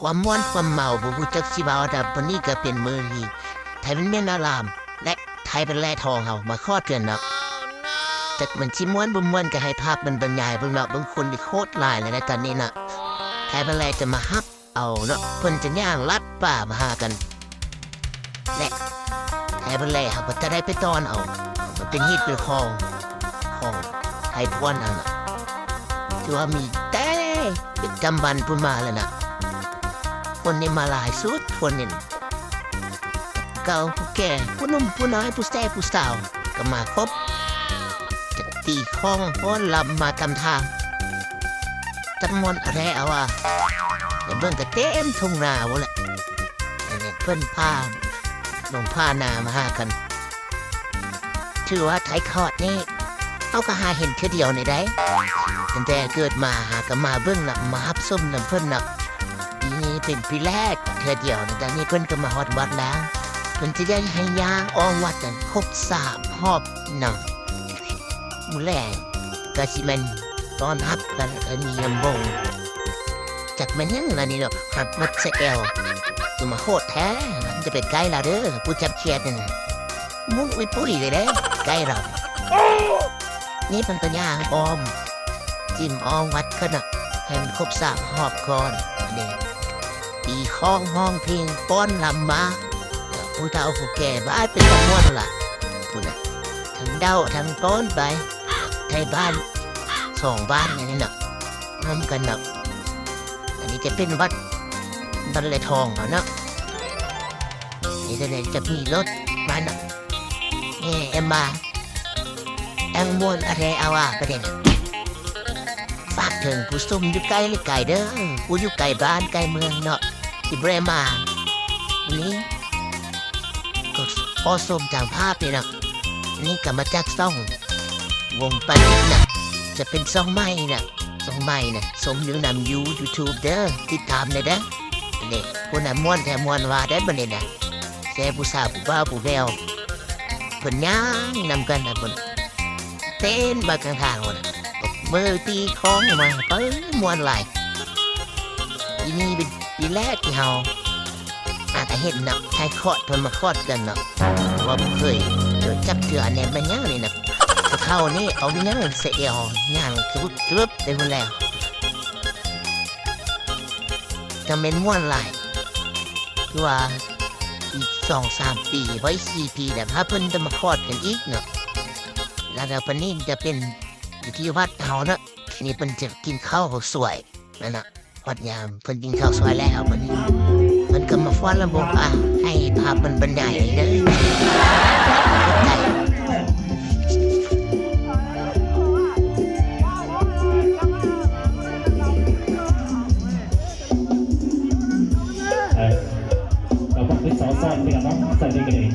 ความม่วนความเมาบ่ฮู้จักสิเว้าแต่วันนี้ก็เป็นมือนีไทยเป็นแม่นาราม และไทยเป็นแร่ทองเฮามาคอดกันนะแต่มันสิม่วนบ่ม่วนก็ให้ภาพมันบรรยายบิ่งเนาะบางคนนี่โคตรลายเลยนะตอนนี้น่ะไทยเป็นแร่จะมาฮับเอาเนาะเพิ่นจะย่างลัดป่ามาหากัน และไทยเป็นแร่เฮาก็จะได้ไปตอนเอามันเป็นฮีตเป็นของของไทยพวนเอาน่ะถือว่ามีแต่เป็นจำบันพุ่นมาแล้วนะ คนนี่มาหลายสุดคนนี่เก่าผู้แก่ผู้นุ่มผู้น้อยผู้แซ่ผู้สาวก็มาครบจะตีข้องพ้นลำมาทำทางจำมวนอะไรเอาอะเดี๋ยวเบิ่งก็เต็มทุ่งนาหมดแหละอันนี้เพิ่นพาลงพานามาหากันถือว่าไทยคอดนี่เอาก็หาเห็นแค่เดียวในได้ตั้งแต่เกิดมาหาก็มาเบิ่งหน่ะมาฮับส้มน้ำเพิ่นน่ะปีนี้ เป็นปีแรกเธอเดียวนะแต่นี่เพิ่นก็มาฮอดวัดแล้วเพิ่นจะได้ให้ยางอ้อมวัดกันครบสามหอบหนังมูแลงก็สิมันตอนฮับกันแล้วก็มีลำบงจากมันยังละนี่เนาะหับมัดเสแอลจะมาโคตรแท้มันจะเป็นไกด์เราเด้อผู้จับเชียดนั่นมุ้งอุ้ยปุ้ยเลยเด้ไกด์เรานี่เป็นตัวย่างอ้อมจิ้มอ้อมวัดกันน่ะให้มันครบสามหอบก่อนนี่ ปีข้องห้องเพลงป้อนลำมาผู้เฒ่าผู้แก่บ้านเป็นตะม่วนล่ะพูดนะทั้งเด้าทั้งต้อนไปไทยบ้านสองบ้านนี้เนาะรวมกันเนาะอันนี้จะเป็นวัดบันเลทองเนาะนี่จะเลยจะมีรถมาเนาะนี่เอ็มมาแองมวนอะไรเอาอะประเด็นน่ะฝากถึงผู้ซุ่มอยู่ใกล้หรือไกลเด้อผู้อยู่ไกลบ้านไกลเมืองเนาะ ที่เบรมาวันนี้ก็พอสมจากภาพนี่นะนี่กลับมาจากซ่อง วงปันนะจะเป็นซ่องใหม่นะซ่องใหม่นะสมอยู่นำยูยูทูบเด้อติดตามเลยเด้อนี่ผู้นำม้วนแถมม้วนว่าได้บ่เนี่ยนะแซ่ผู้สาวผู้บ้าวผู้แววเพิ่นย่างนำกันนะเพิ่นเต้นบาข้างๆหมดมือตีคล้องมาเปิ้ลมวนไหลายอีนี่เป็น ปีแรกที่เฮาอาจจะเห็นเนาะชายคอดเพิ่นมาคอดกันเนาะว่าบ่เคยเจอจับเจืออันแหนมเป็นยังนี่นะจะเข้านี่เอาดิยังเสียเอวย่างกรึบกรึบได้หมดแล้วจะเป็นม่วนไหลายคือว่าอีกสองสามปีไว้สี่ปีแต่ถ้าเพิ่นจะมาคอดกันอีกเนาะแล้วเดี๋ยวเพิ่นนี่จะเป็นอยู่ที่วัดเฮานะนี่เพิ่นจะกินข้าวสวยนั่นนะ วัดยามเพิ่นกินข้าวสวยแล้วมันมันก็มาฟ้อนระบบอะให้ภาพมันบรรยายเด้อใจเราต้องไปสอนสอนไปกับน้องใส่ด้วยกันเอง